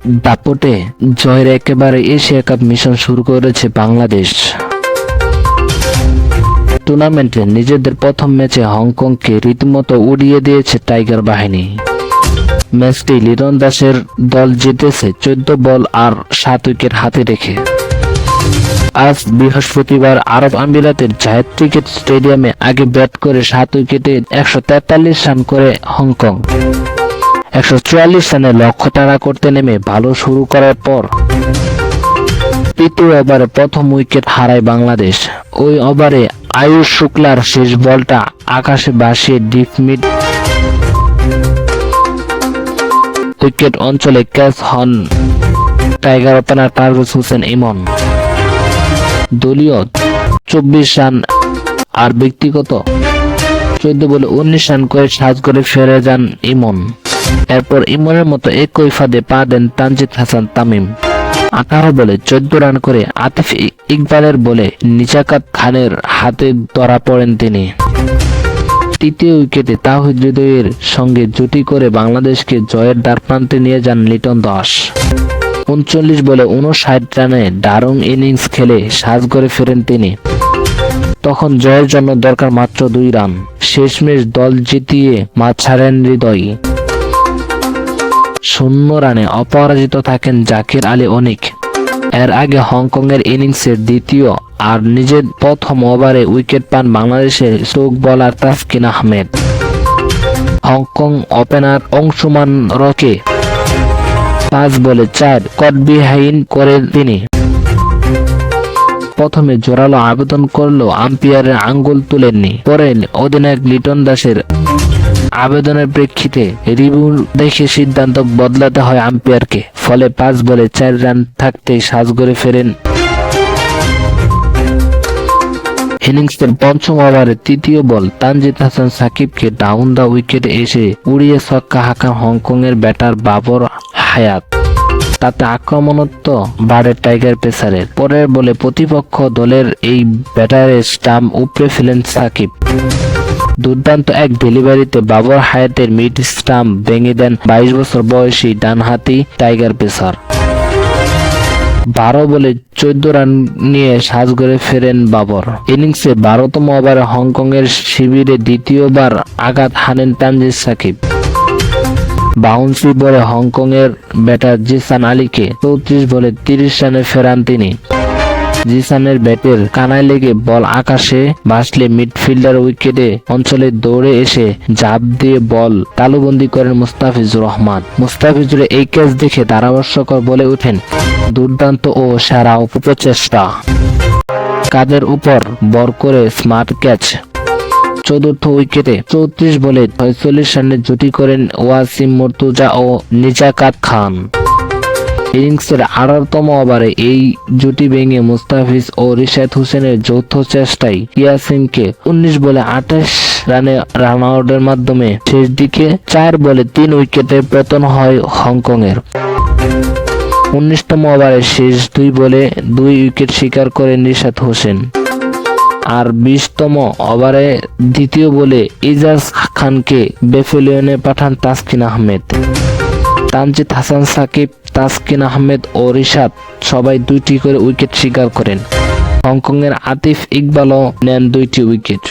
দাপটে জয়ের একেবারে এশিয়া কাপ মিশন শুরু করেছে বাংলাদেশ। টুর্নামেন্টে নিজেদের প্রথম ম্যাচে হংকংকে রীতিমতো উড়িয়ে দিয়েছে টাইগার বাহিনী। ম্যাচটি লিটন দাসের দল জিতেছে চোদ্দ বল আর সাত উইকেট হাতে রেখে। আজ বৃহস্পতিবার আরব আমিরাতের জায়েদ ক্রিকেট স্টেডিয়ামে আগে ব্যাট করে সাত উইকেটে একশো তেতাল্লিশ রান করে হংকং। একশো চুয়াল্লিশ রানে লক্ষ্য তাড়া করতে নেমে ভালো শুরু করার পর তৃতীয় ওভারে প্রথম উইকেট হারায় বাংলাদেশ। ওই ওভারে আয়ুষ শুক্লার শেষ বলটা আকাশে ভাসিয়ে ডিপ মিড উইকেট অঞ্চলে ক্যাচ হন টাইগার ওপেনার পারভেজ হোসেন ইমন। দলীয় চব্বিশ রান আর ব্যক্তিগত চোদ্দ বলে উনিশ রান করে সাজ করে ফিরে যান ইমন। এরপর ইমনের মতো একই ফাঁদে পা দেন তানজিদ হাসান তামিম। আঠারো বলে চোদ্দ রান করে আতিফ ইকবালের বলে নিজাকাত খানের হাতে ধরা পড়েন তিনি। তৃতীয় উইকেটে তাহিদ সঙ্গে জুটি করে বাংলাদেশকে জয়ের দ্বারপ্রান্তে নিয়ে যান লিটন দাস। উনচল্লিশ বলে উনষাট রানে দারুণ ইনিংস খেলে সাজ করে ফেরেন তিনি। তখন জয়ের জন্য দরকার মাত্র দুই রান। শেষমেশ দল জিতিয়ে মাঠ ছাড়েন হৃদয়। শূন্য রানে অপরাজিত থাকেন জাকির আলী অনিক। এর আগে হংকংয়ের ইনিংসের দ্বিতীয় আর নিজের প্রথম ওভারে উইকেট পান বাংলাদেশের stock bowler Taskin Ahmed. Hong Kong opener Anshuman রকে পাঁচ বলে চার কট বিহাইন করেন তিনি। প্রথমে জোরালো আবেদন করলেও আম্পায়ারের আঙ্গুল তুলেননি, পরে অধিনায়ক লিটন দাসের আবেদনের প্রেক্ষিতে রিভিউ দেখে সিদ্ধান্ত বদলাতে হয় আম্পায়ারকে, ফলে পাঁচ বলে চার রান থাকতেই সাজগড়ে ফেরেন। ইনিংসের পঞ্চম ওভারে তৃতীয় বল তানজিদ হাসান সাকিবকে ডাউন দা উইকেটে এসে উড়িয়ে ছক্কা হাঁকান হংকং এর ব্যাটার বাবর হায়াত। তাতে আক্রমণত্ব বাড়ে টাইগার পেসারের। পরের বলে প্রতিপক্ষ দলের এই ব্যাটারের স্টাম্প উপড়ে ফেলেন সাকিব। দুর্দান্ত এক ডেলিভারিতে বাবর হায়াতের মিড স্টাম্প ভেঙে দেন বাইশ বছর বয়সী ডানহাতি টাইগার পেসার। বারো বলে চোদ্দ রান নিয়ে সাজগড়ে ফেরেন বাবর। ইনিংসে বারোতম ওভারে হংকং এর শিবিরে দ্বিতীয়বার আঘাত হানেন তানজিদ সাকিব। বাউন্সি বলে হংকং এর ব্যাটার জিসান আলীকে চৌত্রিশ বলে তিরিশ রানে ফেরান তিনি। জিসানের ব্যাটের কানায় লেগে বল আকাশে ভাসলে মিডফিল্ডার উইকেটে অঞ্চলে দৌড়ে এসে জাপ দিয়ে বল তালুবন্দি করেন মুস্তাফিজুর রহমান। মুস্তাফিজুর এই ক্যাচ দেখে ধারাবর্ষকর বলে ওঠেন, দুর্দান্ত ও সেরা উপপ্রচেষ্টা। কাদের উপর বর করে স্মার্ট ক্যাচ। চতুর্থ উইকেটে চৌত্রিশ বলে ছয়চল্লিশ রানে জুটি করেন ওয়াসিম মর্তুজা ও নিজাকাত খান। ইনিংসের আঠারোতম ওভারে এই জুটি ভেঙে মুস্তাফিজ ও রিশাদ হোসেনের যৌথ চেষ্টায় ইয়াসিমকে উনিশ বলে আঠাশ রানে রান আউটের মাধ্যমে শেষ দিকে চার বলে তিন উইকেটে পতন হয় হংকং এর উনিশতম ওভারে শেষ দুই বলে দুই উইকেট শিকার করে নিশাদ হোসেন। আর বিশতম ওভারে দ্বিতীয় বলে ইজাজ খানকে বেফেলিয়নে পাঠান তাসকিন আহমেদ। তানজিদ হাসান সাকিব তাসকিন আহমেদ ও রিশাদ সবাই দুইটি করে উইকেট শিকার করেন। হংকংয়ের আতিফ ইকবালও নেন দুইটি উইকেট।